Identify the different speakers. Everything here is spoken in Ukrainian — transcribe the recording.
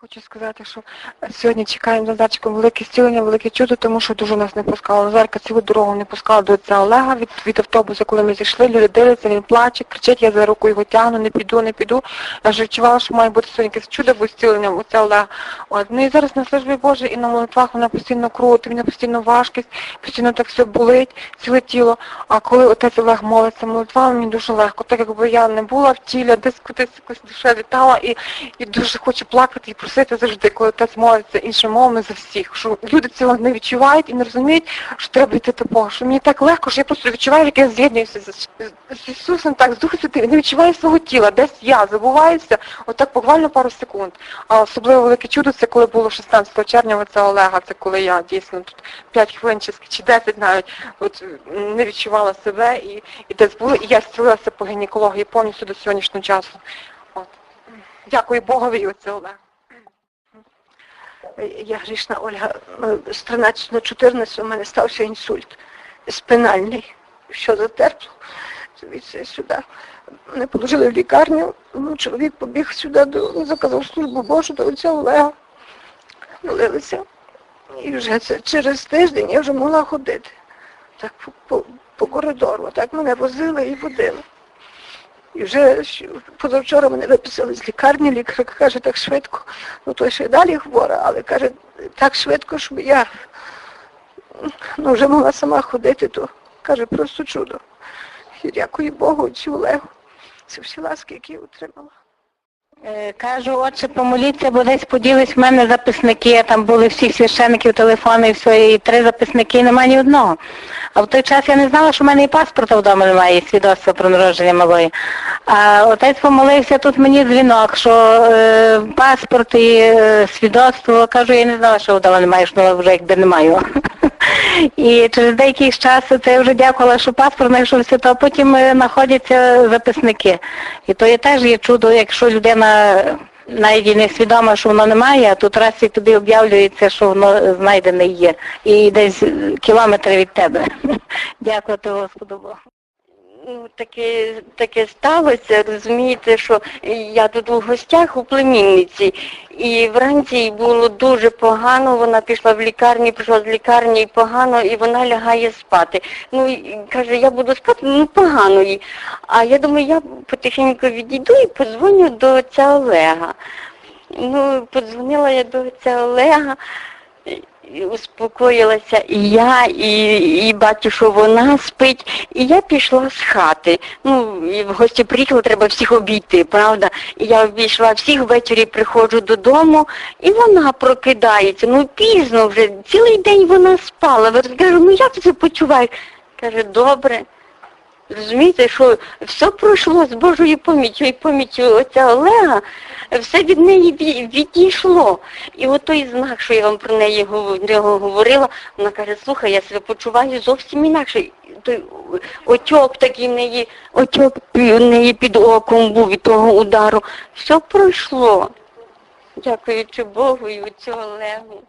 Speaker 1: Хочу сказати, що сьогодні чекаємо з Назарчиком велике зцілення, велике чудо, тому що дуже нас не пускало. Назарка цілу дорогу не пускала до отця Олега від, від автобуса, коли ми зійшли, люди дивляться, він плаче, кричить, я за руку його тягну, не піду, не піду. Я вже відчувала, що має бути сьогодні якесь чудо, бо зціленням отця Олега. От. Ну і зараз на службі Божій і на молитвах вона постійно крутить, мене постійно важкість, постійно так все болить, ціле тіло. А коли отець Олег молиться молитвами, мені дуже легко, так якби я не була в тілі, десь кудись якось душа вітала і, і дуже хочу плакати і просити завжди, коли отець молиться іншими мовами за всіх. Що люди цього не відчувають і не розуміють, що треба йти до Бога. Що мені так легко, що я просто відчуваю, як я з'єднуюся з, з, Ісусом, так, з Духом Святим, не відчуваю свого тіла, десь я забуваюся, отак буквально пару секунд. А особливо велике чудо це коли було 16 червня отця Олега, це коли я дійсно тут 5 хвилин чи, чи 10 навіть от, не відчувала себе і, і десь було, і я зцілилася по гінекології повністю до сьогоднішнього часу. Дякую Богові і отця Олега.
Speaker 2: Я грішна Ольга. З 13 на 14 у мене стався інсульт спинальний, що затерпло. Звідси сюди. Мене положили в лікарню. Ну, чоловік побіг сюди, заказав службу Божу до отця Олега. Молилися. І вже це через тиждень я вже могла ходити. Так по, по коридору. Так мене возили і водили. І вже позавчора мене виписали з лікарні, лікар каже, так швидко, ну то ще й далі хвора, але каже, так швидко, щоб я ну, вже могла сама ходити, то каже, просто чудо. І дякую Богу, цю Олегу. Це всі ласки, які я отримала.
Speaker 3: Е, Кажу, отче, помоліться, бо десь поділись в мене записники, там були всіх священиків, телефони і все, і три записники, і немає ні одного. А в той час я не знала, що в мене і паспорта вдома немає, і свідоцтва про народження малої. А отець помолився, тут мені дзвінок, що е, паспорт і е, свідоцтво, кажу, я не знала, що вдома немає, що вже якби не маю. І через деякий час це вже дякувала, що паспорт знайшовся, то потім е, знаходяться записники. І то є теж є чудо, якщо людина навіть і не свідома, що воно немає, а тут раз і тобі об'явлюється, що воно знайдене є. І десь е, кілометри від тебе. Дякувати Господу Богу.
Speaker 4: Таке, таке сталося, розумієте, що я тут у гостях у племінниці, і вранці їй було дуже погано, вона пішла в лікарню, прийшла з лікарні і погано, і вона лягає спати. Ну, і каже, я буду спати, ну погано їй. А я думаю, я потихеньку відійду і подзвоню до отця Олега. Ну, подзвонила я до отця Олега, успокоїлася і я, і, і бачу, що вона спить. І я пішла з хати. Ну, і в гості приїхали, треба всіх обійти, правда? І я обійшла всіх, ввечері приходжу додому, і вона прокидається. Ну, пізно вже, цілий день вона спала. Я кажу, ну як ти це почуваєш? Каже, добре. Розумієте, що все пройшло з Божою поміччю і поміччю отця Олега, все від неї ві- відійшло. І от той знак, що я вам про неї говор- говорила, вона каже, слухай, я себе почуваю зовсім інакше. Той отьок такий в неї, отьок в неї під оком був від того удару. Все пройшло. Дякуючи Богу і отцю Олегу.